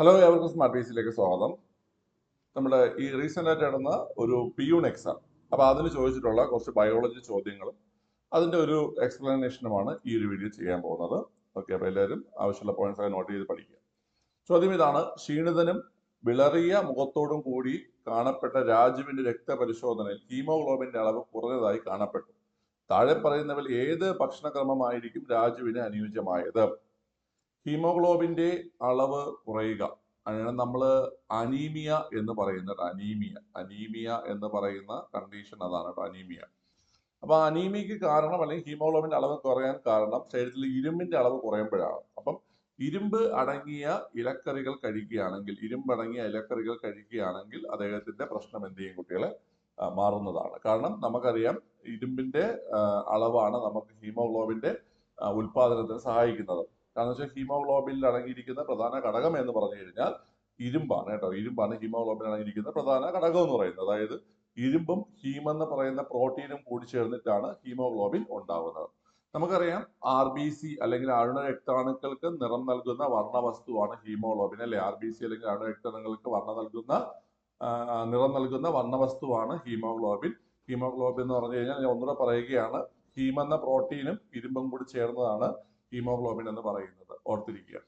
Hello എവർക്കും smart ബേസിലേക്ക് സ്വാഗതം. നമ്മുടെ ഈ റീസെന്റ് ആയിട്ട് നടന്ന ഒരു പിയൂൺ എക്സാം അപ്പോൾ അതിന് ചോദിച്ചിട്ടുള്ള കുറച്ച് ബയോളജി ചോദ്യങ്ങളും അതിന്റെ ഒരു എക്സ്പ്ലനേഷനുമാണ് ഈ ഒരു വീഡിയോ ചെയ്യാൻ പോകുന്നത്. ഓക്കെ അപ്പോൾ എല്ലാവരും ആവശ്യമുള്ള പോയിന്റ്സ് ഒക്കെ നോട്ട് ചെയ്ത് പഠിക്കുക. ചോദ്യം ഇതാണ് ക്ഷീണിതനും വിളറിയ മുഖത്തോടും കൂടി കാണപ്പെട്ട രാജുവിന്റെ രക്തപരിശോധനയിൽ ഹീമോഗ്ലോബിന്റെ അളവ് കുറഞ്ഞതായി കാണപ്പെട്ടു. താഴെ പറയുന്നവൽ ഏത് ഭക്ഷണക്രമമായിരിക്കും രാജുവിന് അനുയോജ്യമായത്? ഹീമോഗ്ലോബിന്റെ അളവ് കുറയുക. അതിനാണ് നമ്മൾ അനീമിയ എന്ന് പറയുന്നത് അനീമിയ അനീമിയ എന്ന് പറയുന്ന കണ്ടീഷൻ അതാണ് അനീമിയ. അപ്പൊ അനീമിയക്ക് കാരണം അല്ലെങ്കിൽ ഹീമോഗ്ലോബിന്റെ അളവ് കുറയാൻ കാരണം ശരീരത്തിൽ ഇരുമ്പിന്റെ അളവ് കുറയുമ്പോഴാണ്. അപ്പം ഇരുമ്പ് അടങ്ങിയ ഇലക്കറികൾ കഴിക്കുകയാണെങ്കിൽ ഇരുമ്പ് അടങ്ങിയ ഇലക്കറികൾ കഴിക്കുകയാണെങ്കിൽ അദ്ദേഹത്തിന്റെ പ്രശ്നം എന്ത് ചെയ്യും കുട്ടികളെ? മാറുന്നതാണ്. കാരണം നമുക്കറിയാം ഇരുമ്പിന്റെ അളവാണ് നമുക്ക് ഹീമോഗ്ലോബിന്റെ ഉൽപാദനത്തിന് സഹായിക്കുന്നത്. കാരണം വെച്ചാൽ ഹീമോഗ്ലോബിനിൽ അടങ്ങിയിരിക്കുന്ന പ്രധാന ഘടകം എന്ന് പറഞ്ഞു കഴിഞ്ഞാൽ ഇരുമ്പാണ് കേട്ടോ. ഇരുമ്പാണ് ഹീമോഗ്ലോബിൻ അടങ്ങിയിരിക്കുന്ന പ്രധാന ഘടകം എന്ന് പറയുന്നത്. അതായത് ഇരുമ്പും ഹീം എന്ന് പറയുന്ന പ്രോട്ടീനും കൂടി ചേർന്നിട്ടാണ് ഹീമോഗ്ലോബിൻ ഉണ്ടാവുന്നത്. നമുക്കറിയാം ആർ ബി സി അല്ലെങ്കിൽ അണു നിറം നൽകുന്ന വർണവസ്തുവാണ് ഹീമോഗ്ലോബിൻ അല്ലെ? ആർ ബി സി അല്ലെങ്കിൽ അണു രക്താണുക്കൾക്ക് വർണ നൽകുന്ന നിറം നൽകുന്ന വർണവസ്തുവാണ് ഹീമോഗ്ലോബിൻ. ഹീമോഗ്ലോബിൻ എന്ന് പറഞ്ഞു കഴിഞ്ഞാൽ ഞാൻ ഒന്നുകൂടെ പറയുകയാണ്. ഹീമെന്ന പ്രോട്ടീനും ഇരുമ്പും കൂടി ചേർന്നതാണ് ഹീമോഗ്ലോബിൻ എന്ന് പറയുന്നത് ഓർത്തിരിക്കുക.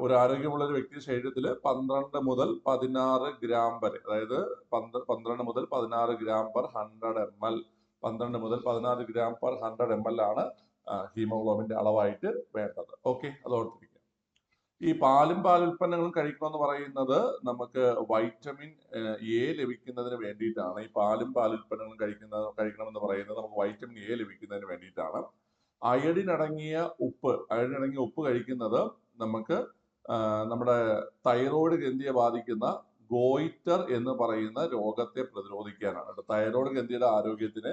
ഒരു ആരോഗ്യമുള്ള ഒരു വ്യക്തി ശരീരത്തിൽ പന്ത്രണ്ട് മുതൽ പതിനാറ് ഗ്രാം വരെ അതായത് പന്ത്ര- പന്ത്രണ്ട് മുതൽ പതിനാറ് gram per hundred M L പന്ത്രണ്ട് മുതൽ പതിനാറ് gram per hundred M L ആണ് ഹീമോഗ്ലോബിന്റെ അളവായിട്ട് വേണ്ടത്. ഓക്കെ അത് ഓർത്തിരിക്കുക. ഈ പാലും പാലുൽപ്പന്നങ്ങളും കഴിക്കണമെന്ന് പറയുന്നത് നമുക്ക് വൈറ്റമിൻ എ ലഭിക്കുന്നതിന് വേണ്ടിയിട്ടാണ്. ഈ പാലും പാലുൽപ്പന്നങ്ങളും കഴിക്കുന്ന കഴിക്കണമെന്ന് പറയുന്നത് നമുക്ക് വൈറ്റമിൻ എ ലഭിക്കുന്നതിന് വേണ്ടിയിട്ടാണ്. അയഡിൻ അടങ്ങിയ ഉപ്പ് അയഡിൻ അടങ്ങിയ ഉപ്പ് കഴിക്കുന്നത് നമുക്ക് നമ്മുടെ തൈറോയ്ഡ് ഗ്രന്ഥിയെ ബാധിക്കുന്ന ഗോയിറ്റർ എന്ന് പറയുന്ന രോഗത്തെ പ്രതിരോധിക്കാനാണ്. തൈറോയ്ഡ് ഗ്രന്ഥിയുടെ ആരോഗ്യത്തിന്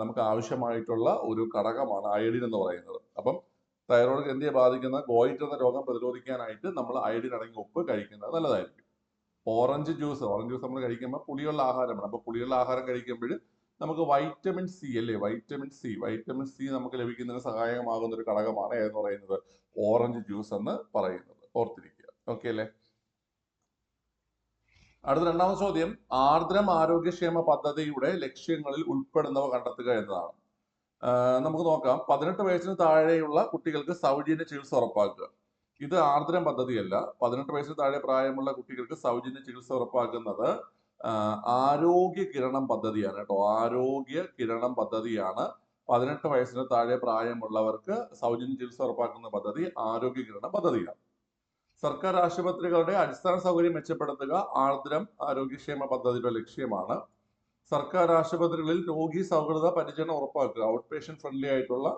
നമുക്ക് ആവശ്യമായിട്ടുള്ള ഒരു ഘടകമാണ് അയഡിൻ എന്ന് പറയുന്നത്. അപ്പം തൈറോയ്ഡ് ഗ്രന്ഥിയെ ബാധിക്കുന്ന ഗോയിറ്റർ എന്ന രോഗം പ്രതിരോധിക്കാനായിട്ട് നമ്മൾ അയഡിൻ അടങ്ങിയ ഉപ്പ് കഴിക്കുന്നത് നല്ലതായിരിക്കും. ഓറഞ്ച് ജ്യൂസ് ഓറഞ്ച് ജ്യൂസ് നമ്മൾ കഴിക്കുമ്പോൾ പുളിയുള്ള ആഹാരമാണ്. അപ്പോൾ പുളിയുള്ള ആഹാരം കഴിക്കുമ്പോൾ നമുക്ക് വൈറ്റമിൻ സി അല്ലേ? വൈറ്റമിൻ സി വൈറ്റമിൻ സി നമുക്ക് ലഭിക്കുന്നതിന് സഹായകമാകുന്ന ഒരു ഘടകമാണ് ഏതെന്ന് പറയുന്നത്? ഓറഞ്ച് ജ്യൂസ് എന്ന് പറയുന്നത്. ഓർത്തിരിക്കുക. ഓക്കെ അല്ലേ? അടുത്ത രണ്ടാമത്തെ ചോദ്യം. ആർദ്രം ആരോഗ്യക്ഷേമ പദ്ധതിയുടെ ലക്ഷ്യങ്ങളിൽ ഉൾപ്പെടുന്നവ കണ്ടെത്തുക എന്നതാണ്. നമുക്ക് നോക്കാം. പതിനെട്ട് വയസ്സിന് താഴെയുള്ള കുട്ടികൾക്ക് സൗജന്യ ചികിത്സ ഉറപ്പാക്കുക. ഇത് ആർദ്രം പദ്ധതിയല്ല. പതിനെട്ട് വയസ്സിന് താഴെ പ്രായമുള്ള കുട്ടികൾക്ക് സൗജന്യ ചികിത്സ ഉറപ്പാക്കുന്നത് ആരോഗ്യ കിരണം പദ്ധതിയാണ് കേട്ടോ. ആരോഗ്യ കിരണം പദ്ധതിയാണ്. പതിനെട്ട് വയസ്സിന് താഴെ പ്രായമുള്ളവർക്ക് സൗജന്യ ചികിത്സ ഉറപ്പാക്കുന്ന പദ്ധതി ആരോഗ്യ കിരണം പദ്ധതിയാണ്. സർക്കാർ ആശുപത്രികളുടെ അടിസ്ഥാന സൗകര്യം മെച്ചപ്പെടുത്തുക ആർദ്രം ആരോഗ്യക്ഷേമ പദ്ധതിയുടെ ലക്ഷ്യമാണ്. സർക്കാർ ആശുപത്രികളിൽ രോഗി സൗഹൃദ പരിചരണം ഉറപ്പാക്കുക ഔട്ട് പേഷ്യന്റ് ഫ്രണ്ട്ലി ആയിട്ടുള്ള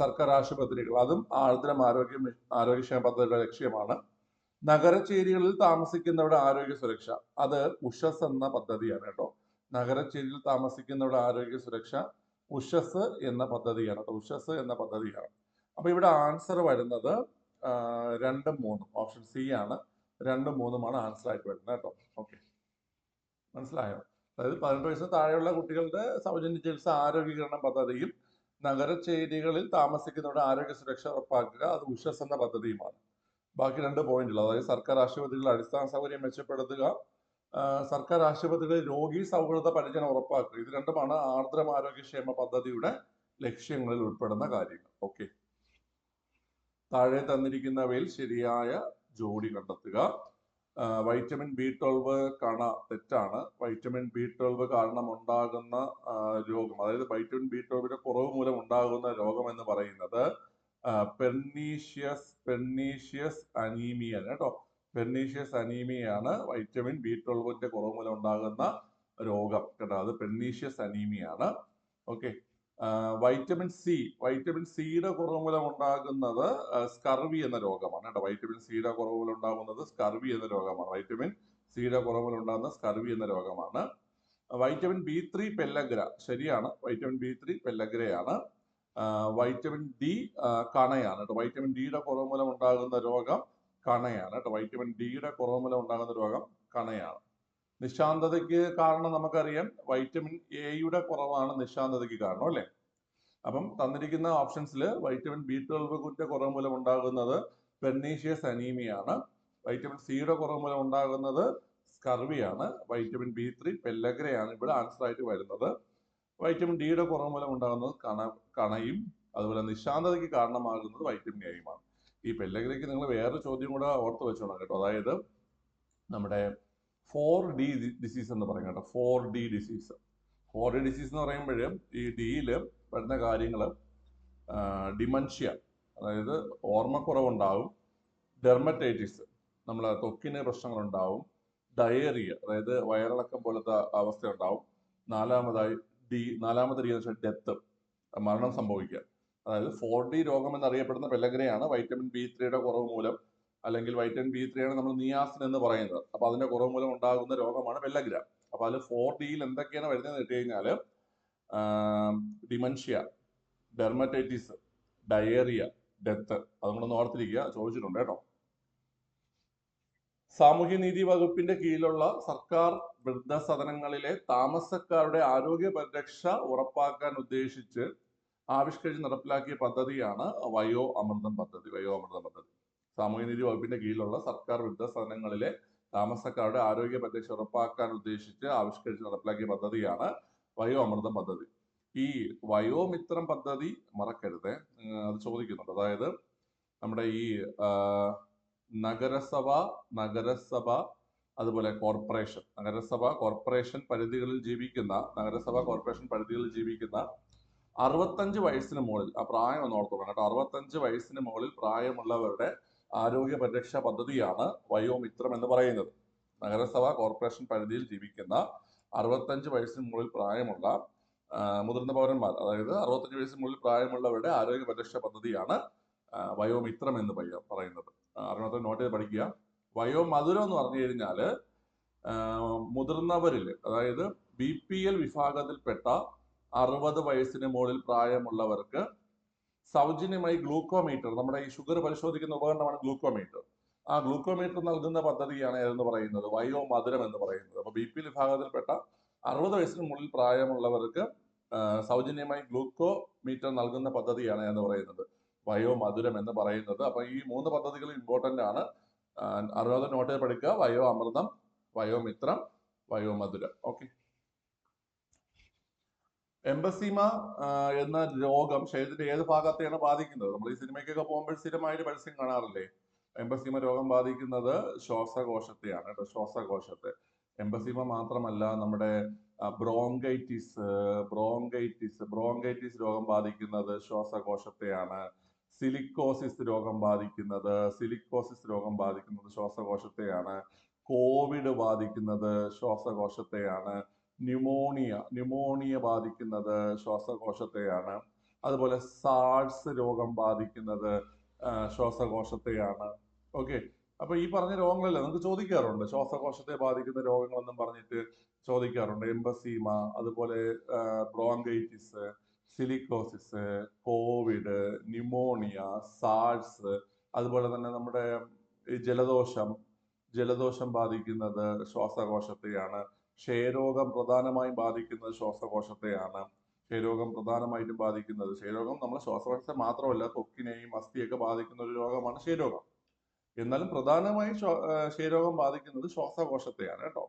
സർക്കാർ ആശുപത്രികൾ. അതും ആർദ്രം ആരോഗ്യ ആരോഗ്യക്ഷേമ പദ്ധതിയുടെ ലക്ഷ്യമാണ്. നഗരചേരികളിൽ താമസിക്കുന്നവരുടെ ആരോഗ്യ സുരക്ഷ. അത് ഉഷസ് എന്ന പദ്ധതിയാണ് കേട്ടോ. നഗരചേരിയിൽ താമസിക്കുന്നവരുടെ ആരോഗ്യ സുരക്ഷ ഉഷസ് എന്ന പദ്ധതിയാണ് ഉഷസ് എന്ന പദ്ധതിയാണ്. അപ്പൊ ഇവിടെ ആൻസർ വരുന്നത് രണ്ടും മൂന്നും. ഓപ്ഷൻ സി ആണ്. രണ്ടും മൂന്നുമാണ് ആൻസർ ആയിട്ട് വരുന്നത് കേട്ടോ. ഓക്കെ. മനസ്സിലായോ? അതായത് പതിനെട്ട് വയസ്സിന് താഴെയുള്ള കുട്ടികളുടെ സൗജന്യ ചികിത്സ ആരോഗ്യകരണ പദ്ധതിയും നഗരചേരികളിൽ താമസിക്കുന്നവരുടെ ആരോഗ്യ സുരക്ഷ ഉറപ്പാക്കുക അത് ഉഷസ് എന്ന പദ്ധതിയുമാണ്. ബാക്കി രണ്ട് പോയിന്റുകൾ അതായത് സർക്കാർ ആശുപത്രികളിൽ അടിസ്ഥാന സൗകര്യം മെച്ചപ്പെടുത്തുക സർക്കാർ ആശുപത്രികളിൽ രോഗി സൗഹൃദ പരിചരണം ഉറപ്പാക്കുക. ഇത് രണ്ടുമാണ് ആർദ്രം ആരോഗ്യക്ഷേമ പദ്ധതിയുടെ ലക്ഷ്യങ്ങളിൽ ഉൾപ്പെടുന്ന കാര്യങ്ങൾ. ഓക്കെ താഴെ തന്നിരിക്കുന്നവയിൽ ശരിയായ ജോഡി കണ്ടെത്തുക. വൈറ്റമിൻ ബി ട്വൽവ് കണ തെറ്റാണ്. വൈറ്റമിൻ ബി ട്വൽവ് കാരണം ഉണ്ടാകുന്ന രോഗം അതായത് വൈറ്റമിൻ ബി ട്വൽവിന്റെ കുറവ് മൂലം ഉണ്ടാകുന്ന രോഗം എന്ന് പറയുന്നത് പെർനീഷ്യസ് പെർണീഷ്യസ് അനീമിയ കേട്ടോ പെർണീഷ്യസ് അനീമിയാണ് വൈറ്റമിൻ ബി ട്വൽവിന്റെ കുറവ് മൂലം ഉണ്ടാകുന്ന രോഗം കേട്ടോ. അത് പെർണീഷ്യസ് അനീമിയാണ് ഓക്കെ വൈറ്റമിൻ സി വൈറ്റമിൻ സിയുടെ കുറവ് മൂലം ഉണ്ടാകുന്നത് സ്കർവി എന്ന രോഗമാണ് കേട്ടോ. വൈറ്റമിൻ സിയുടെ കുറവ് മൂലം ഉണ്ടാകുന്നത് സ്കർവി എന്ന രോഗമാണ്. വൈറ്റമിൻ സിയുടെ കുറവ് മൂലം ഉണ്ടാകുന്ന സ്കർവി എന്ന രോഗമാണ്. Vitamin B three pellagra. ശരിയാണ്. വൈറ്റമിൻ ബി ത്രീ പെല്ലഗ്രയാണ്. വൈറ്റമിൻ ഡി കണയാണ് കേട്ടോ. വൈറ്റമിൻ ഡിയുടെ കുറവ് മൂലം ഉണ്ടാകുന്ന രോഗം കണയാണ് കേട്ടോ. വൈറ്റമിൻ ഡിയുടെ കുറവ് മൂലം ഉണ്ടാകുന്ന രോഗം കണയാണ്. നിശാന്തതയ്ക്ക് കാരണം നമുക്കറിയാം. വൈറ്റമിൻ എയുടെ കുറവാണ് നിശാന്തതയ്ക്ക് കാരണം അല്ലേ? അപ്പം തന്നിരിക്കുന്ന ഓപ്ഷൻസിൽ വൈറ്റമിൻ ബി ട്വൽവ് കുറ്റ കുറവ് മൂലം ഉണ്ടാകുന്നത് പെർണീഷ്യസ് അനീമിയാണ് വൈറ്റമിൻ സിയുടെ കുറവ് മൂലം ഉണ്ടാകുന്നത് സ്കർവിയാണ് വൈറ്റമിൻ ബി ത്രീ പെല്ലഗ്രയാണ്. ഇവിടെ ആൻസർ ആയിട്ട് വരുന്നത്. വൈറ്റമിൻ ഡിയുടെ കുറവ് മൂലം ഉണ്ടാകുന്നത് കണ കണയും അതുപോലെ നിശാന്തതയ്ക്ക് കാരണമാകുന്നത് വൈറ്റമിൻ എയുമാണ് ഈ പെല്ലഗ്രയ്ക്ക് നിങ്ങൾ വേറൊരു ചോദ്യം കൂടെ ഓർത്ത് വെച്ചോണം കേട്ടോ. അതായത് നമ്മുടെ ഫോർ ഡി ഡിസീസ് എന്ന് പറയും കേട്ടോ. Four D disease four D disease എന്ന് പറയുമ്പോൾ ഈ ഡിയിൽ വരുന്ന കാര്യങ്ങൾ ഡിമൻഷ്യ അതായത് ഓർമ്മക്കുറവുണ്ടാവും. ഡെർമറ്റൈറ്റിസ് നമ്മളെ ത്വക്കിന് പ്രശ്നങ്ങളുണ്ടാവും. ഡയേറിയ അതായത് വയറിളക്കം പോലത്തെ അവസ്ഥ ഉണ്ടാവും നാലാമതായി ഡി നാലാമത്തെ രീതി വെച്ചാൽ ഡെത്ത് മരണം സംഭവിക്കുക. അതായത് ഫോർ ഡി രോഗം എന്നറിയപ്പെടുന്ന പെല്ലഗ്രയാണ് വൈറ്റമിൻ ബി ത്രീയുടെ കുറവ് മൂലം അല്ലെങ്കിൽ വൈറ്റമിൻ ബി ത്രീയാണ് നമ്മൾ നിയാസിൻ എന്ന് പറയുന്നത്. അപ്പൊ അതിന്റെ കുറവ് മൂലം ഉണ്ടാകുന്ന രോഗമാണ് പെല്ലഗ്ര. അപ്പൊ അതിൽ ഫോർ ഡിയിൽ എന്തൊക്കെയാണ് വരുന്നത് എന്ന് കഴിഞ്ഞാൽ ഡിമൻഷ്യ ഡെർമറ്റൈറ്റിസ് ഡയേറിയ ഡെത്ത് അതുകൊണ്ടൊന്ന് ഓർത്തിരിക്കുക. ചോദിച്ചിട്ടുണ്ട് കേട്ടോ. സാമൂഹ്യനീതി വകുപ്പിന്റെ കീഴിലുള്ള സർക്കാർ വൃദ്ധസദനങ്ങളിലെ താമസക്കാരുടെ ആരോഗ്യ പരിരക്ഷ ഉറപ്പാക്കാൻ ഉദ്ദേശിച്ച് ആവിഷ്കരിച്ച് നടപ്പിലാക്കിയ പദ്ധതിയാണ് വയോ അമൃതം പദ്ധതി വയോ അമൃതം പദ്ധതി. സാമൂഹ്യനീതി വകുപ്പിന്റെ കീഴിലുള്ള സർക്കാർ വൃദ്ധസദനങ്ങളിലെ താമസക്കാരുടെ ആരോഗ്യ പരിരക്ഷ ഉറപ്പാക്കാൻ ഉദ്ദേശിച്ച് ആവിഷ്കരിച്ച് നടപ്പിലാക്കിയ പദ്ധതിയാണ് വയോ അമൃതം പദ്ധതി. ഈ വയോമിത്രം പദ്ധതി മറക്കരുത്. അത് ചോദിക്കുന്നുണ്ട്. അതായത് നമ്മുടെ ഈ നഗരസഭ നഗരസഭ അതുപോലെ കോർപ്പറേഷൻ നഗരസഭ കോർപ്പറേഷൻ പരിധികളിൽ ജീവിക്കുന്ന നഗരസഭ കോർപ്പറേഷൻ പരിധികളിൽ ജീവിക്കുന്ന അറുപത്തഞ്ച് വയസ്സിന് മുകളിൽ ആ പ്രായം ഒന്ന് ഓർത്തോളാം കേട്ടോ. അറുപത്തഞ്ച് വയസ്സിന് മുകളിൽ പ്രായമുള്ളവരുടെ ആരോഗ്യ പരിരക്ഷാ പദ്ധതിയാണ് വയോമിത്രം എന്ന് പറയുന്നത്. നഗരസഭ കോർപ്പറേഷൻ പരിധിയിൽ ജീവിക്കുന്ന അറുപത്തഞ്ച് വയസ്സിന് മുകളിൽ പ്രായമുള്ള മുതിർന്ന പൗരന്മാർ അതായത് അറുപത്തഞ്ച് വയസ്സിന് മുകളിൽ പ്രായമുള്ളവരുടെ ആരോഗ്യ പരിരക്ഷാ പദ്ധതിയാണ് വയോമിത്രം എന്ന് പറയ- പറയുന്നത്. അറിയാത്ത നോട്ട് ചെയ്ത് പഠിക്കുക. വയോമധുരം എന്ന് പറഞ്ഞു കഴിഞ്ഞാൽ മുതിർന്നവരിൽ അതായത് ബി പി എൽ വിഭാഗത്തിൽപ്പെട്ട അറുപത് വയസ്സിന് മുകളിൽ പ്രായമുള്ളവർക്ക് സൗജന്യമായി ഗ്ലൂക്കോമീറ്റർ നമ്മുടെ ഈ ഷുഗർ പരിശോധിക്കുന്ന ഉപകരണമാണ് ഗ്ലൂക്കോമീറ്റർ. ആ ഗ്ലൂക്കോമീറ്റർ നൽകുന്ന പദ്ധതിയാണ് എന്ന് പറയുന്നത്? വയോ മധുരം എന്ന് പറയുന്നത്. അപ്പൊ ബി പി എൽ വിഭാഗത്തിൽപ്പെട്ട അറുപത് വയസ്സിന് മുകളിൽ പ്രായമുള്ളവർക്ക് സൗജന്യമായി ഗ്ലൂക്കോമീറ്റർ നൽകുന്ന പദ്ധതിയാണ് എന്ന് പറയുന്നത്? വയോ മധുരം എന്ന് പറയുന്നത്. അപ്പൊ ഈ മൂന്ന് പദ്ധതികളും ഇമ്പോർട്ടന്റ് ആണ്. ആ, നോട്ടുകൾ പഠിക്കുക. വയോ അമൃതം വയോമിത്രം വയോമധുരം ഓക്കെ എംബസീമ എന്ന രോഗം ശരീരത്തിന്റെ ഏത് ഭാഗത്തെയാണ് ബാധിക്കുന്നത്? നമ്മൾ ഈ സിനിമയ്ക്കൊക്കെ പോകുമ്പോൾ സ്ഥിരമായിട്ട് പരസ്യം കാണാറില്ലേ? എംബസീമ രോഗം ബാധിക്കുന്നത് ശ്വാസകോശത്തെയാണ് കേട്ടോ ശ്വാസകോശത്തെ. എംബസീമ മാത്രമല്ല നമ്മുടെ ബ്രോങ്കൈറ്റിസ് ബ്രോങ്കൈറ്റിസ് ബ്രോങ്കൈറ്റിസ് രോഗം ബാധിക്കുന്നത് ശ്വാസകോശത്തെയാണ്. സിലിക്കോസിസ് രോഗം ബാധിക്കുന്നത് സിലിക്കോസിസ് രോഗം ബാധിക്കുന്നത് ശ്വാസകോശത്തെയാണ്. കോവിഡ് ബാധിക്കുന്നത് ശ്വാസകോശത്തെയാണ്. ന്യൂമോണിയ ന്യൂമോണിയ ബാധിക്കുന്നത് ശ്വാസകോശത്തെയാണ്. അതുപോലെ സാഴ്സ് രോഗം ബാധിക്കുന്നത് ശ്വാസകോശത്തെയാണ്. ഓക്കെ അപ്പൊ ഈ പറഞ്ഞ രോഗങ്ങളല്ല നമുക്ക് ചോദിക്കാറുണ്ട്? ശ്വാസകോശത്തെ ബാധിക്കുന്ന രോഗങ്ങളെന്നും പറഞ്ഞിട്ട് ചോദിക്കാറുണ്ട്. എംബസീമ അതുപോലെ bronchitis silicosis Covid pneumonia SARS അതുപോലെ തന്നെ നമ്മുടെ ജലദോഷം ജലദോഷം ബാധിക്കുന്നത് ശ്വാസകോശത്തെയാണ്. ക്ഷയരോഗം പ്രധാനമായും ബാധിക്കുന്നത് ശ്വാസകോശത്തെയാണ്. ക്ഷയരോഗം പ്രധാനമായിട്ടും ബാധിക്കുന്നത് ക്ഷയരോഗം നമ്മുടെ ശ്വാസകോശത്തെ മാത്രമല്ല ത്വക്കിനെയും അസ്ഥിയൊക്കെ ബാധിക്കുന്ന ഒരു രോഗമാണ് ക്ഷയരോഗം. എന്നാലും പ്രധാനമായും ക്ഷയരോഗം ബാധിക്കുന്നത് ശ്വാസകോശത്തെയാണ് കേട്ടോ.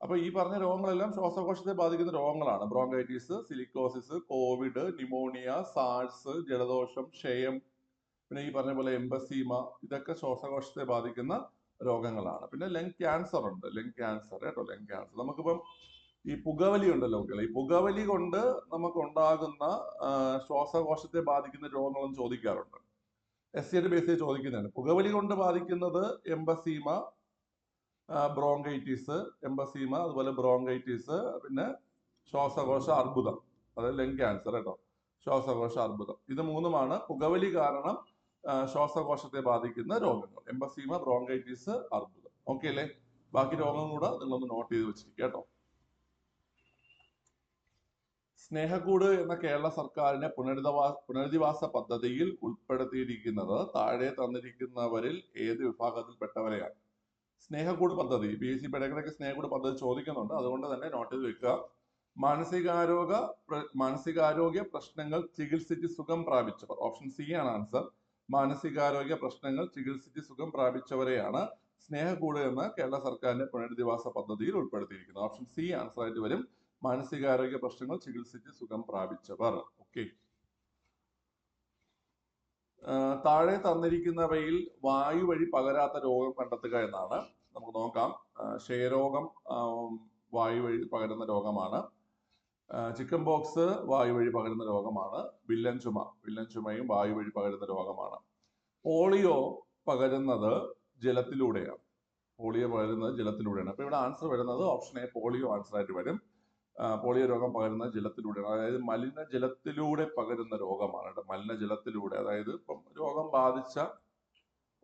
അപ്പൊ ഈ പറഞ്ഞ രോഗങ്ങളെല്ലാം ശ്വാസകോശത്തെ ബാധിക്കുന്ന രോഗങ്ങളാണ്. Bronchitis silicosis Covid pneumonia SARS ജലദോഷം ക്ഷയം പിന്നെ ഈ പറഞ്ഞ പോലെ എംബസീമ ഇതൊക്കെ ശ്വാസകോശത്തെ ബാധിക്കുന്ന രോഗങ്ങളാണ്. പിന്നെ ലങ് ക്യാൻസർ ഉണ്ട്. ലങ് ക്യാൻസർ കേട്ടോ ലങ് ക്യാൻസർ നമുക്കിപ്പം ഈ പുകവലി ഉണ്ടല്ലോ കുട്ടികളെ ഈ പുകവലി കൊണ്ട് നമുക്ക് ഉണ്ടാകുന്ന ശ്വാസകോശത്തെ ബാധിക്കുന്ന രോഗങ്ങളും ചോദിക്കാറുണ്ട്. എസ് സിയുടെ ബേസിൽ ചോദിക്കുന്നതാണ്. പുകവലി കൊണ്ട് ബാധിക്കുന്നത് എംബസീമ ബ്രോങ്കൈറ്റിസ് എംബസീമ അതുപോലെ ബ്രോങ്കൈറ്റിസ് പിന്നെ ശ്വാസകോശ അർബുദം. അതായത് ലങ് ക്യാൻസർ കേട്ടോ. ശ്വാസകോശ അർബുദം. ഇത് മൂന്നുമാണ് പുകവലി കാരണം ശ്വാസകോശത്തെ ബാധിക്കുന്ന രോഗങ്ങൾ. എംബസീമ ബ്രോങ്കൈറ്റിസ് അർബുദം. ഓക്കെ അല്ലേ? ബാക്കി രോഗങ്ങൾ കൂടെ നിങ്ങളൊന്ന് നോട്ട് ചെയ്ത് വെച്ചിരിക്കുക കേട്ടോ. സ്നേഹക്കൂട് എന്ന കേരള സർക്കാരിന്റെ പുനരധിവാ പുനരധിവാസ പദ്ധതിയിൽ ഉൾപ്പെടുത്തിയിരിക്കുന്നത് താഴെ തന്നിരിക്കുന്നവരിൽ ഏത് വിഭാഗത്തിൽപ്പെട്ടവരെയാണ്? സ്നേഹക്കൂട് പദ്ധതി പി എസ് സി പെടകിടക്ക് സ്നേഹക്കൂട് പദ്ധതി ചോദിക്കുന്നുണ്ട്. അതുകൊണ്ട് തന്നെ നോട്ട് ചെയ്ത് വെക്കുക മാനസികാരോഗ്യ മാനസികാരോഗ്യ പ്രശ്നങ്ങൾ ചികിത്സിച്ച് സുഖം പ്രാപിച്ചവർ. ഓപ്ഷൻ സി ആണ് ആൻസർ. മാനസികാരോഗ്യ പ്രശ്നങ്ങൾ ചികിത്സിച്ച് സുഖം പ്രാപിച്ചവരെയാണ് സ്നേഹക്കൂട് എന്ന കേരള സർക്കാരിന്റെ പുനരധിവാസ പദ്ധതിയിൽ ഉൾപ്പെടുത്തിയിരിക്കുന്നത്. ഓപ്ഷൻ സി ആൻസർ ആയിട്ട് വരും. മാനസികാരോഗ്യ പ്രശ്നങ്ങൾ ചികിത്സിച്ച് സുഖം പ്രാപിച്ചവർ. ഓക്കെ. താഴെ തന്നിരിക്കുന്നവയിൽ വായു വഴി പകരാത്ത രോഗം കണ്ടെത്തുക എന്നാണ്. നമുക്ക് നോക്കാം. ക്ഷയരോഗം വായു വഴി പകരുന്ന രോഗമാണ്. ചിക്കൻ ബോക്സ് വായു വഴി പകരുന്ന രോഗമാണ്. വില്ലൻ ചുമ വില്ലൻ ചുമയും വായു വഴി പകരുന്ന രോഗമാണ്. പോളിയോ പകരുന്നത് ജലത്തിലൂടെയാണ്. പോളിയോ പകരുന്നത് ജലത്തിലൂടെയാണ്. അപ്പൊ ഇവിടെ ആൻസർ വരുന്നത് ഓപ്ഷൻ എ പോളിയോ ആൻസർ ആയിട്ട് വരും. പോളിയോ രോഗം പകരുന്ന ജലത്തിലൂടെയാണ്. അതായത് മലിനജലത്തിലൂടെ പകരുന്ന രോഗമാണ് കേട്ടോ. മലിനജലത്തിലൂടെ അതായത് ഇപ്പം രോഗം ബാധിച്ച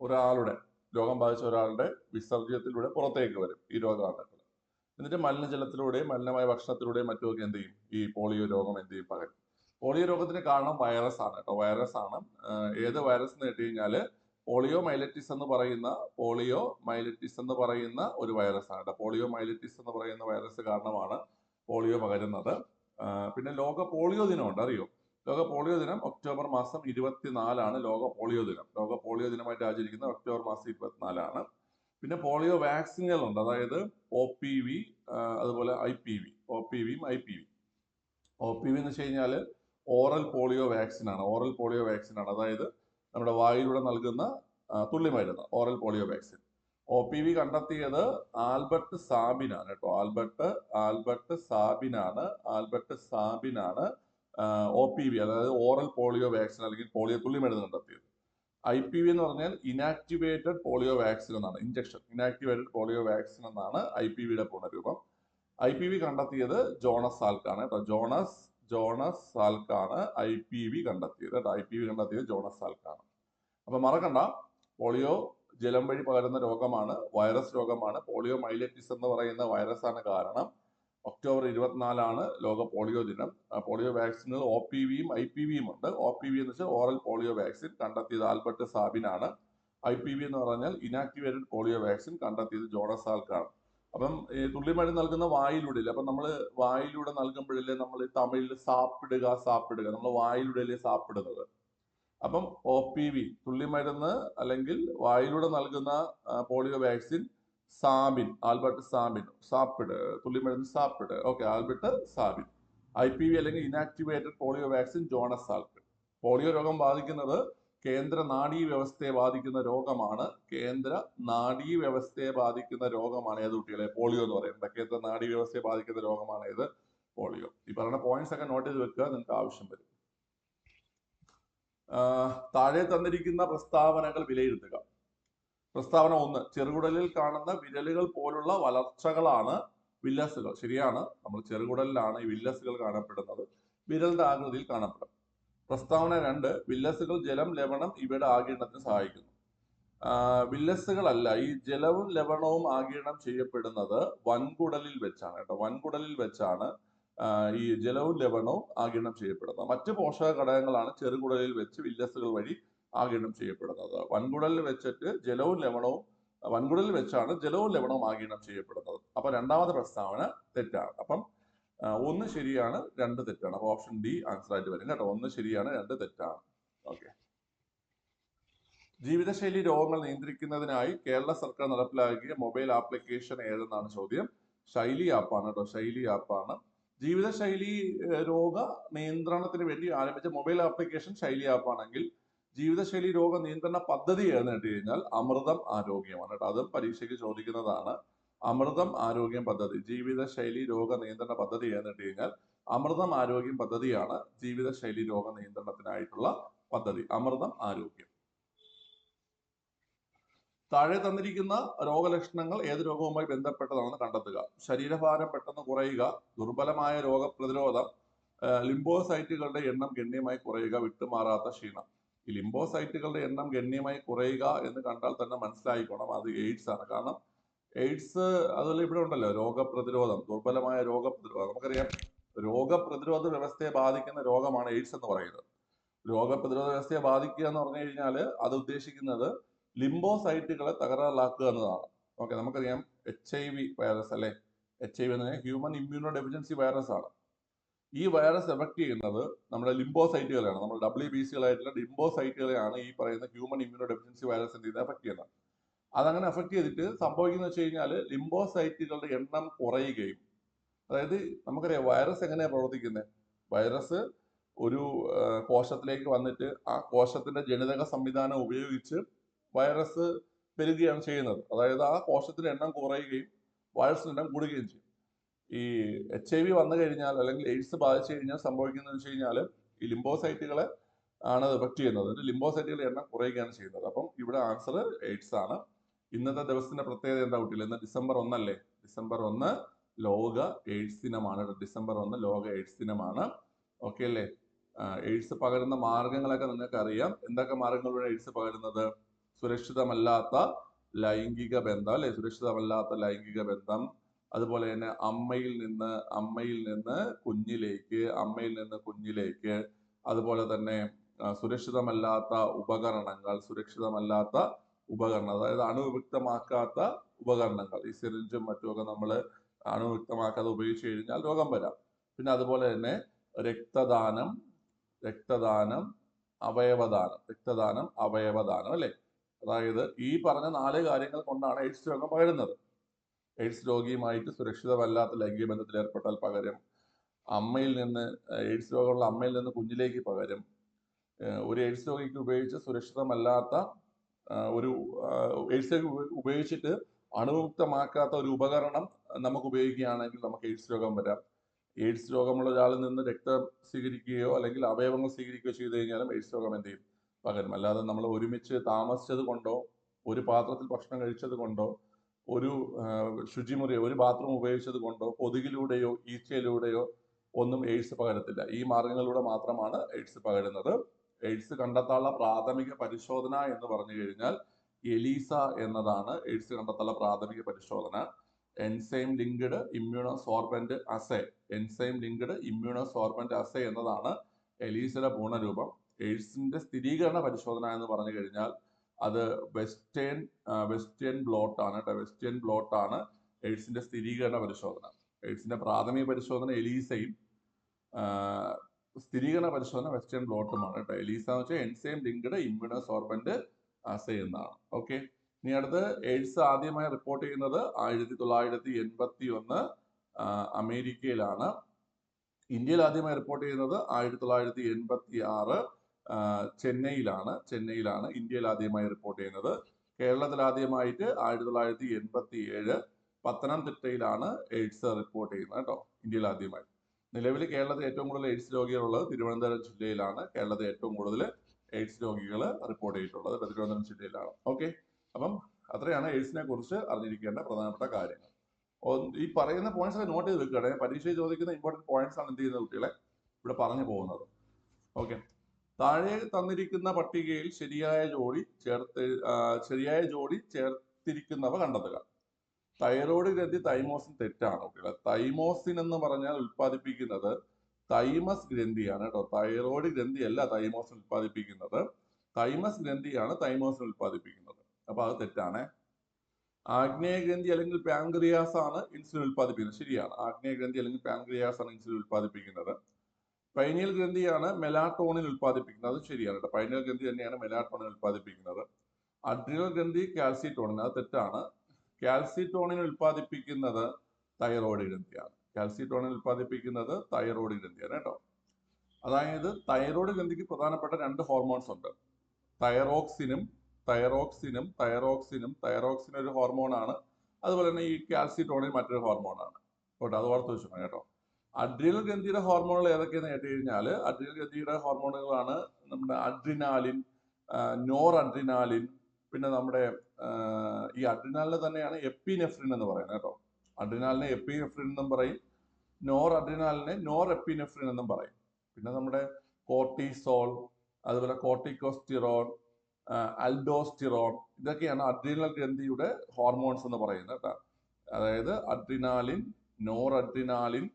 ഒരാളുടെ രോഗം ബാധിച്ച ഒരാളുടെ വിസർജ്യത്തിലൂടെ പുറത്തേക്ക് വരും. ഈ രോഗാണുക്കൾ എന്നിട്ട് മലിനജലത്തിലൂടെയും മലിനമായ ഭക്ഷണത്തിലൂടെയും മറ്റുമൊക്കെ എന്ത് ചെയ്യും? ഈ പോളിയോ രോഗം എന്ത് ചെയ്യും? പകരും. പോളിയോ രോഗത്തിന് കാരണം വൈറസ് ആണ് കേട്ടോ. വൈറസ് ആണ് ഏത് വൈറസ് എന്ന് കേട്ട് പോളിയോ മൈലറ്റിസ് എന്ന് പറയുന്ന പോളിയോ മൈലറ്റിസ് എന്ന് പറയുന്ന ഒരു വൈറസ് ആണ് കേട്ടോ. പോളിയോ മൈലറ്റിസ് എന്ന് പറയുന്ന വൈറസ് കാരണമാണ് പോളിയോ പകരുന്നത്. പിന്നെ ലോക പോളിയോ ദിനമുണ്ട്. അറിയോ? ലോക പോളിയോ ദിനം ഒക്ടോബർ മാസം ഇരുപത്തിനാലാണ് ലോക പോളിയോ ദിനം. ലോക പോളിയോ ദിനമായിട്ട് ആചരിക്കുന്ന ഒക്ടോബർ മാസം ഇരുപത്തിനാലാണ്. പിന്നെ പോളിയോ വാക്സിനുകളുണ്ട്. അതായത് ഒ പി വി അതുപോലെ I P V. O P വിയും I P V O P V എന്ന് വെച്ച് കഴിഞ്ഞാൽ ഓറൽ പോളിയോ വാക്സിനാണ്. ഓറൽ പോളിയോ വാക്സിനാണ്. അതായത് നമ്മുടെ വായിലൂടെ നൽകുന്ന തുള്ളിമരുന്ന്. Oral polio vaccine. O P V കണ്ടെത്തിയത് ആൽബർട്ട് സാബിനാണ് കേട്ടോ. ആൽബർട്ട് ആൽബർട്ട് സാബിനാണ് ആൽബർട്ട് സാബിനാണ് ഒ പി വി അതായത് ഓറൽ പോളിയോ വാക്സിൻ അല്ലെങ്കിൽ പോളിയോ തുള്ളി മരുന്ന് കണ്ടെത്തിയത്. ഐ പി വി എന്ന് പറഞ്ഞാൽ ഇനാക്ടിവേറ്റഡ് പോളിയോ വാക്സിൻ എന്നാണ് ഇഞ്ചക്ഷൻ ഇനാക്ടിവേറ്റഡ് പോളിയോ വാക്സിൻ എന്നാണ് ഐ പി വിയുടെ പൂർണരൂപം. ഐ പി വി കണ്ടെത്തിയത് ജോണസ് സാൽക്കാണ് കേട്ടോ. ജോണസ് ജോണസ് സാൽക്കാണ് ഐ പി വി കണ്ടെത്തിയത് കേട്ടോ. ഐ പി വി കണ്ടെത്തിയത് ജോണസ് സാൽക്കാണ്. അപ്പൊ മറക്കണ്ട പോളിയോ ജലം വഴി പകരുന്ന രോഗമാണ് വൈറസ് രോഗമാണ്. പോളിയോ മൈലറ്റിസ് എന്ന് പറയുന്ന വൈറസ് ആണ് കാരണം. ഒക്ടോബർ ഇരുപത്തിനാലാണ് ലോക പോളിയോ ദിനം. പോളിയോ വാക്സിനുകൾ ഒ പി വിയും ഐ പി വിയും ഉണ്ട്. ഒ പി വി എന്ന് വെച്ചാൽ ഓറൽ പോളിയോ വാക്സിൻ കണ്ടെത്തിയത് ആൽബർട്ട് സാബിനാണ്. ഐ പി വി എന്ന് പറഞ്ഞാൽ ഇനാക്ടിവേറ്റഡ് പോളിയോ വാക്സിൻ കണ്ടെത്തിയത് ജോണസ് ആൽക്കാണ്. അപ്പം ഈ തുള്ളിമരുന്ന് നൽകുന്ന വായിലൂടെ ഇല്ലേ അപ്പം നമ്മൾ വായിലൂടെ നൽകുമ്പോഴല്ലേ നമ്മൾ തമിഴിൽ സാപ്പിടുക സാപ്പിടുക. നമ്മൾ വായിലൂടെ അല്ലേ സാപ്പിടുന്നത്? അപ്പം ഒ പി വി തുള്ളിമരുന്ന് അല്ലെങ്കിൽ വായിലൂടെ നൽകുന്ന polio vaccine Sabin Albert Sabin സാപ്പിഡ് തുള്ളിമരുന്ന് സാപ്പിഡ് okay Albert Sabin. I P V അല്ലെങ്കിൽ inactivated polio vaccine Jonas Salk polio രോഗം ബാധിക്കുന്നത് കേന്ദ്ര നാഡീ വ്യവസ്ഥയെ ബാധിക്കുന്ന രോഗമാണ്. കേന്ദ്ര നാഡീ വ്യവസ്ഥയെ ബാധിക്കുന്ന രോഗമാണ് ഏത് കുട്ടികളെ? പോളിയോ എന്ന് പറയുന്നത്. കേന്ദ്ര നാഡീ വ്യവസ്ഥയെ ബാധിക്കുന്ന രോഗമാണ് ഏത്? പോളിയോ. ഈ പറയുന്ന പോയിന്റ്സ് ഒക്കെ നോട്ട് ചെയ്ത് വെക്കുക നിങ്ങൾക്ക് ആവശ്യം വരും. താഴെ തന്നിരിക്കുന്ന പ്രസ്താവനകൾ വിലയിരുത്തുക. പ്രസ്താവന ഒന്ന് ചെറുകുടലിൽ കാണുന്ന വിരലുകൾ പോലുള്ള വളർച്ചകളാണ് വില്ലസുകൾ. ശരിയാണ് നമ്മൾ ചെറുകുടലിലാണ് ഈ വില്ലസുകൾ കാണപ്പെടുന്നത്. വിരലിന്റെ ആകൃതിയിൽ കാണപ്പെടും. പ്രസ്താവന രണ്ട് വില്ലസുകൾ ജലം ലവണം ഇവയുടെ ആകിരണത്തിന് സഹായിക്കുന്നു. വില്ലസുകളല്ല ഈ ജലവും ലവണവും ആകിരണം ചെയ്യപ്പെടുന്നത് വൻകുടലിൽ വെച്ചാണ് കേട്ടോ. വൻകുടലിൽ വെച്ചാണ് ഈ ജലവും ലവണവും ആഗിരണം ചെയ്യപ്പെടുന്നത് മറ്റ് പോഷക ഘടകങ്ങളാണ് ചെറുകുടലിൽ വെച്ച് വില്ലസുകൾ വഴി ആഗിരണം ചെയ്യപ്പെടുന്നത്. വൻകുടലിൽ വെച്ചിട്ട് ജലവും ലവണവും വൻകുടലിൽ വെച്ചാണ് ജലവും ലവണവും ആഗിരണം ചെയ്യപ്പെടുന്നത്. അപ്പൊ രണ്ടാമത്തെ പ്രസ്താവന തെറ്റാണ്. അപ്പം ഒന്ന് ശരിയാണ് രണ്ട് തെറ്റാണ്. അപ്പൊ ഓപ്ഷൻ ഡി ആൻസർ ആയിട്ട് വരും കേട്ടോ. ഒന്ന് ശരിയാണ് രണ്ട് തെറ്റാണ്. ഓക്കെ. ജീവിതശൈലി രോഗങ്ങൾ നിയന്ത്രിക്കുന്നതിനായി കേരള സർക്കാർ നടപ്പിലാക്കിയ മൊബൈൽ ആപ്ലിക്കേഷൻ ഏതെന്നാണ് ചോദ്യം? ശൈലി ആപ്പാണ് കേട്ടോ. ശൈലി ആപ്പാണ്. ജീവിതശൈലി രോഗ നിയന്ത്രണത്തിന് വേണ്ടി ആരംഭിച്ച മൊബൈൽ ആപ്ലിക്കേഷൻ ശൈലി ആപ്പാണെങ്കിൽ ജീവിതശൈലി രോഗ നിയന്ത്രണ പദ്ധതി ഏതെന്ന് കേട്ട് കഴിഞ്ഞാൽ അമൃതം ആരോഗ്യമാണ് കേട്ടോ. അതും പരീക്ഷയ്ക്ക് ചോദിക്കുന്നതാണ്. അമൃതം ആരോഗ്യം പദ്ധതി ജീവിതശൈലി രോഗ നിയന്ത്രണ പദ്ധതി ഏതെന്ന് കേട്ട് കഴിഞ്ഞാൽ അമൃതം ആരോഗ്യം പദ്ധതിയാണ് ജീവിതശൈലി രോഗ നിയന്ത്രണത്തിനായിട്ടുള്ള പദ്ധതി അമൃതം ആരോഗ്യം. താഴെ തന്നിരിക്കുന്ന രോഗലക്ഷണങ്ങൾ ഏത് രോഗവുമായി ബന്ധപ്പെട്ടതാണെന്ന് കണ്ടെത്തുക. ശരീരഭാരം പെട്ടെന്ന് കുറയുക ദുർബലമായ രോഗപ്രതിരോധം ലിംബോസൈറ്റുകളുടെ എണ്ണം ഗണ്യമായി കുറയുക വിട്ടുമാറാത്ത ക്ഷീണം. ഈ ലിംബോസൈറ്റുകളുടെ എണ്ണം ഗണ്യമായി കുറയുക എന്ന് കണ്ടാൽ തന്നെ മനസ്സിലായിക്കോണം അത് എയ്ഡ്സ് ആണ്. കാരണം എയ്ഡ്സ് അതുപോലെ ഇവിടെ ഉണ്ടല്ലോ രോഗപ്രതിരോധം ദുർബലമായ രോഗപ്രതിരോധം. നമുക്കറിയാം രോഗപ്രതിരോധ വ്യവസ്ഥയെ ബാധിക്കുന്ന രോഗമാണ് എയ്ഡ്സ് എന്ന് പറയുന്നത്. രോഗപ്രതിരോധ വ്യവസ്ഥയെ ബാധിക്കുക എന്ന് പറഞ്ഞു കഴിഞ്ഞാൽ അത് ഉദ്ദേശിക്കുന്നത് ലിംബോസൈറ്റുകളെ തകരാറിലാക്കുക എന്നതാണ്. ഓക്കെ നമുക്കറിയാം എച്ച് ഐ വി വൈറസ് അല്ലെ? എച്ച് ഐ വി എന്ന് ഹ്യൂമൻ ഇമ്മ്യൂണോ ഡെഫിഷ്യൻസി വൈറസ് ആണ്. ഈ വൈറസ് എഫക്ട് ചെയ്യുന്നത് നമ്മുടെ ലിംബോസൈറ്റുകളെയാണ് നമ്മൾ ഡബ്ല്യു ബി സികളായിട്ടുള്ള ലിംബോസൈറ്റുകളെയാണ് ഈ പറയുന്ന ഹ്യൂമൻ ഇമ്മ്യൂണോ ഡെഫിഷ്യൻസി വൈറസ് ചെയ്യുന്നത് എഫക്ട് ചെയ്യുന്നത്. അതങ്ങനെ എഫക്ട് ചെയ്തിട്ട് സംഭവിക്കുന്നത് വെച്ച് കഴിഞ്ഞാൽ ലിംബോസൈറ്റുകളുടെ എണ്ണം കുറയുകയും അതായത് നമുക്കറിയാം വൈറസ് എങ്ങനെയാണ് പ്രവർത്തിക്കുന്നത് വൈറസ് ഒരു കോശത്തിലേക്ക് വന്നിട്ട് ആ കോശത്തിന്റെ ജനിതക സംവിധാനം ഉപയോഗിച്ച് വൈറസ് പെരുകയാണ് ചെയ്യുന്നത്. അതായത് ആ കോശത്തിന്റെ എണ്ണം കുറയുകയും വൈറസിന്റെ എണ്ണം കൂടുകയും ചെയ്യും. ഈ എച്ച് ഐ വി വന്നു കഴിഞ്ഞാൽ അല്ലെങ്കിൽ എയ്ഡ്സ് ബാധിച്ചു കഴിഞ്ഞാൽ സംഭവിക്കുന്നത് വെച്ച് കഴിഞ്ഞാൽ ഈ ലിംബോസൈറ്റുകളെ ആണ് എഫക്ട് ചെയ്യുന്നത്. ലിംബോസൈറ്റുകളുടെ എണ്ണം കുറയുകയാണ് ചെയ്യുന്നത്. അപ്പം ഇവിടെ ആൻസർ എയ്ഡ്സ് ആണ്. ഇന്നത്തെ ദിവസത്തിന്റെ പ്രത്യേകത എന്താ കുട്ടികൾ ഇന്ന് ഡിസംബർ ഒന്നല്ലേ? ഡിസംബർ ഒന്ന് ലോക എയ്ഡ്സ് ദിനമാണ് ഡിസംബർ ഒന്ന് ലോക എയ്ഡ്സ് ദിനമാണ്. ഓക്കെ അല്ലേ? എയ്ഡ്സ് പകരുന്ന മാർഗങ്ങളൊക്കെ നിങ്ങൾക്ക് അറിയാം എന്തൊക്കെ മാർഗങ്ങളിലൂടെ എയ്ഡ്സ് പകരുന്നത്? സുരക്ഷിതമല്ലാത്ത ലൈംഗിക ബന്ധം അല്ലെ? സുരക്ഷിതമല്ലാത്ത ലൈംഗിക ബന്ധം. അതുപോലെ തന്നെ അമ്മയിൽ നിന്ന് അമ്മയിൽ നിന്ന് കുഞ്ഞിലേക്ക് അമ്മയിൽ നിന്ന് കുഞ്ഞിലേക്ക്. അതുപോലെ തന്നെ സുരക്ഷിതമല്ലാത്ത ഉപകരണങ്ങൾ സുരക്ഷിതമല്ലാത്ത ഉപകരണം. അതായത് അണുവിക്തമാക്കാത്ത ഉപകരണങ്ങൾ. ഈ സിറിഞ്ചും മറ്റുമൊക്കെ നമ്മൾ അണുവിക്തമാക്കാതെ ഉപയോഗിച്ച് കഴിഞ്ഞാൽ രോഗം വരാം. പിന്നെ അതുപോലെ തന്നെ രക്തദാനം രക്തദാനം അവയവദാനം. രക്തദാനം അവയവദാനം അല്ലേ? അതായത് ഈ പറഞ്ഞ നാല് കാര്യങ്ങൾ കൊണ്ടാണ് എയ്ഡ്സ് രോഗം പകരുന്നത്. എയ്ഡ്സ് രോഗിയുമായിട്ട് സുരക്ഷിതമല്ലാത്ത ലൈംഗിക ബന്ധത്തിൽ ഏർപ്പെട്ടാൽ പകരും. അമ്മയിൽ നിന്ന് എയ്ഡ്സ് രോഗമുള്ള അമ്മയിൽ നിന്ന് കുഞ്ഞിലേക്ക് പകരും. ഒരു എയ്ഡ്സ് രോഗിക്ക് ഉപയോഗിച്ച് സുരക്ഷിതമല്ലാത്ത ഒരു എയ്ഡ്സ് ഉപയോഗിച്ചിട്ട് അണുമുക്തമാക്കാത്ത ഒരു ഉപകരണം നമുക്ക് ഉപയോഗിക്കുകയാണെങ്കിൽ നമുക്ക് എയ്ഡ്സ് രോഗം വരാം. എയ്ഡ്സ് രോഗമുള്ള ഒരാളിൽ നിന്ന് രക്തം സ്വീകരിക്കുകയോ അല്ലെങ്കിൽ അവയവങ്ങൾ സ്വീകരിക്കുകയോ ചെയ്തു കഴിഞ്ഞാലും എയ്ഡ്സ് രോഗം എന്ത് ചെയ്യും? പകരും. അല്ലാതെ നമ്മൾ ഒരുമിച്ച് താമസിച്ചത് കൊണ്ടോ ഒരു പാത്രത്തിൽ ഭക്ഷണം കഴിച്ചത് കൊണ്ടോ ഒരു ശുചിമുറിയോ ഒരു ബാത്റൂം ഉപയോഗിച്ചത് കൊണ്ടോ കൊതുകിലൂടെയോ ഈച്ചയിലൂടെയോ ഒന്നും എയ്ഡ്സ് പകരത്തില്ല. ഈ മാർഗങ്ങളിലൂടെ മാത്രമാണ് എയ്ഡ്സ് പകരുന്നത്. എയ്ഡ്സ് കണ്ടെത്താനുള്ള പ്രാഥമിക പരിശോധന എന്ന് പറഞ്ഞു കഴിഞ്ഞാൽ എലീസ എന്നതാണ് എയ്ഡ്സ് കണ്ടെത്താനുള്ള പ്രാഥമിക പരിശോധന. Enzyme linked immunosorbent assay. Enzyme linked immunosorbent assay എന്നതാണ് എലീസയുടെ പൂർണരൂപം എയ്ഡ്സിന്റെ സ്ഥിരീകരണ പരിശോധന എന്ന് പറഞ്ഞു കഴിഞ്ഞാൽ അത് വെസ്റ്റേൺ വെസ്റ്റേൺ ബ്ലോട്ട് ആണ് കേട്ടോ. വെസ്റ്റേൺ ബ്ലോട്ട് ആണ് എയ്ഡ്സിന്റെ സ്ഥിരീകരണ പരിശോധന. എയ്ഡ്സിന്റെ പ്രാഥമിക പരിശോധന എലീസയും സ്ഥിരീകരണ പരിശോധന വെസ്റ്റേൺ ബ്ലോട്ടുമാണ് കേട്ടോ. എലീസ എന്ന് വെച്ചാൽ enzyme linked immunosorbent assay എന്നാണ്. ഓക്കെ. ഇനി അടുത്ത് എയ്ഡ്സ് ആദ്യമായി റിപ്പോർട്ട് ചെയ്യുന്നത് ആയിരത്തി തൊള്ളായിരത്തി എൺപത്തി ഒന്ന് അമേരിക്കയിലാണ്. ഇന്ത്യയിൽ ആദ്യമായി റിപ്പോർട്ട് ചെയ്യുന്നത് ആയിരത്തി തൊള്ളായിരത്തി എൺപത്തി ആറ് ചെന്നൈയിലാണ്. ചെന്നൈയിലാണ് ഇന്ത്യയിൽ ആദ്യമായി റിപ്പോർട്ട് ചെയ്യുന്നത്. കേരളത്തിൽ ആദ്യമായിട്ട് ആയിരത്തി തൊള്ളായിരത്തി എൺപത്തി ഏഴ് പത്തനംതിട്ടയിലാണ് എയ്ഡ്സ് റിപ്പോർട്ട് ചെയ്യുന്നത് കേട്ടോ ഇന്ത്യയിൽ ആദ്യമായി നിലവിൽ കേരളത്തിൽ ഏറ്റവും കൂടുതൽ എയ്ഡ്സ് രോഗികളുള്ളത് തിരുവനന്തപുരം ജില്ലയിലാണ്. കേരളത്തിൽ ഏറ്റവും കൂടുതൽ എയ്ഡ്സ് രോഗികൾ റിപ്പോർട്ട് ചെയ്തിട്ടുള്ളത് തിരുവനന്തപുരം ജില്ലയിലാണ്. ഓക്കെ അപ്പം അത്രയാണ് എയ്ഡ്സിനെ കുറിച്ച് അറിഞ്ഞിരിക്കേണ്ട പ്രധാനപ്പെട്ട കാര്യങ്ങൾ. ഈ പറയുന്ന പോയിന്റ്സ് ഒക്കെ നോട്ട് ചെയ്ത് വെക്കുകയാണ്. പരീക്ഷയിൽ ചോദിക്കുന്ന ഇമ്പോർട്ടന്റ് പോയിന്റ്സ് ആണ് എന്ത് ചെയ്യുന്നത് കുട്ടികളെ? ഇവിടെ പറഞ്ഞു പോകുന്നത്. ഓക്കെ താഴെ തന്നിരിക്കുന്ന പട്ടികയിൽ ശരിയായ ജോഡി ചേർത്ത് ശരിയായ ജോഡി ചേർത്തിരിക്കുന്നവ കണ്ടെത്തുക തൈറോയ്ഡ് ഗ്രന്ഥി തൈമോസിൻ തെറ്റാണ് കുട്ടികളെ. തൈമോസിൻ എന്ന് പറഞ്ഞാൽ ഉൽപ്പാദിപ്പിക്കുന്നത് തൈമസ് ഗ്രന്ഥിയാണ് കേട്ടോ. തൈറോയ്ഡ് ഗ്രന്ഥിയല്ല തൈമോസിൻ ഉൽപ്പാദിപ്പിക്കുന്നത്. തൈമസ് ഗ്രന്ഥിയാണ് തൈമോസിൻ ഉൽപ്പാദിപ്പിക്കുന്നത്. അപ്പൊ അത് തെറ്റാണ്. ആഗ്നേയ ഗ്രന്ഥി അല്ലെങ്കിൽ പാങ്ക്രിയാസ് ആണ് ഇൻസുലിൻ ഉൽപ്പാദിപ്പിക്കുന്നത്. ശരിയാണ്. ആഗ്നേയ ഗ്രന്ഥി അല്ലെങ്കിൽ പാങ്ക്രിയാസ് ആണ് ഇൻസുലിൻ ഉൽപ്പാദിപ്പിക്കുന്നത്. പൈനിയൽ ഗ്രന്ഥിയാണ് മെലാട്ടോണിൻ ഉൽപ്പാദിപ്പിക്കുന്നത്. അത് ശരിയാണ് കേട്ടോ. പൈനിയൽ ഗ്രന്ഥി തന്നെയാണ് മെലാട്ടോണിൻ ഉൽപ്പാദിപ്പിക്കുന്നത്. അഡ്രിനൽ ഗ്രന്ഥി കാൽസിറ്റോണിൻ അത് തെറ്റാണ്. കാൽസിറ്റോണിൻ ഉൽപ്പാദിപ്പിക്കുന്നത് തൈറോയ്ഡ് ഗ്രന്ഥിയാണ്. കാൽസിറ്റോണിൻ ഉൽപ്പാദിപ്പിക്കുന്നത് തൈറോയ്ഡ് ഗ്രന്ഥിയാണ് കേട്ടോ. അതായത് തൈറോയ്ഡ് ഗ്രന്ഥിക്ക് പ്രധാനപ്പെട്ട രണ്ട് ഹോർമോൺസ് ഉണ്ട്. തൈറോക്സിനും തൈറോക്സിനും തൈറോക്സിനും തൈറോക്സിൻ ഒരു ഹോർമോണാണ്. അതുപോലെ തന്നെ ഈ കാൽസിറ്റോണിൻ മറ്റൊരു ഹോർമോണാണ്. കേട്ടോ അത് ഓർത്ത് വെച്ചോണം കേട്ടോ. അഡ്രിനൽ ഗ്രന്ഥിയുടെ ഹോർമോണുകൾ ഏതൊക്കെയെന്ന് കേട്ട് കഴിഞ്ഞാൽ അഡ്രിയൽ ഗ്രന്ഥിയുടെ ഹോർമോണുകളാണ് നമ്മുടെ അഡ്രിനാലിൻ നോർ അഡ്രിനാലിൻ പിന്നെ നമ്മുടെ ഈ അഡ്രിനാലിന് തന്നെയാണ് എപ്പിനെഫ്രിൻ എന്ന് പറയുന്നത് കേട്ടോ. അഡ്രിനാലിനെ എപ്പിനെഫ്രിൻ എന്നും പറയും നോർ അഡ്രിനാലിനെ നോർ എപ്പിനെഫ്രിൻ എന്നും പറയും. പിന്നെ നമ്മുടെ കോർട്ടിസോൾ അതുപോലെ കോർട്ടിക്കോസ്റ്റിറോൺ അൽഡോസ്റ്റിറോൺ ഇതൊക്കെയാണ് അഡ്രിനൽ ഗ്രന്ഥിയുടെ ഹോർമോൺസ് എന്ന് പറയുന്നത് കേട്ടോ. അതായത് അഡ്രിനാലിൻ നോർ അഡ്രിനാലിൻ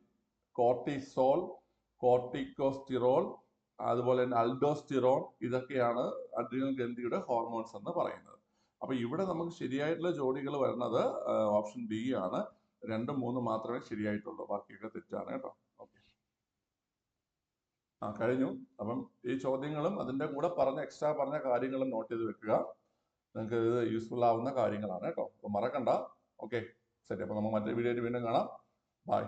കോർട്ടിസോൾ കോർട്ടിക്കോസ്റ്റിറോൾ അതുപോലെ തന്നെ അൽഡോസ്റ്റിറോൺ ഇതൊക്കെയാണ് അഡ്രിനൽ ഗ്രന്ഥിയുടെ ഹോർമോൺസ് എന്ന് പറയുന്നത്. അപ്പൊ ഇവിടെ നമുക്ക് ശരിയായിട്ടുള്ള ജോഡികൾ വരുന്നത് ഓപ്ഷൻ ബി ആണ്. രണ്ടും മൂന്നും മാത്രമേ ശരിയായിട്ടുള്ളൂ. ബാക്കിയൊക്കെ തെറ്റാണ് കേട്ടോ. ഓക്കെ. ആ കഴിഞ്ഞു. അപ്പം ഈ ചോദ്യങ്ങളും അതിന്റെ കൂടെ പറഞ്ഞ എക്സ്ട്രാ പറഞ്ഞ കാര്യങ്ങളും നോട്ട് ചെയ്ത് വെക്കുക. നിങ്ങൾക്ക് ഇത് യൂസ്ഫുൾ ആവുന്ന കാര്യങ്ങളാണ് കേട്ടോ. അപ്പോൾ മറക്കണ്ട. ഓക്കെ. ശരി അപ്പോൾ നമ്മൾ മറ്റേ വീഡിയോ വീണ്ടും കാണാം. ബൈ.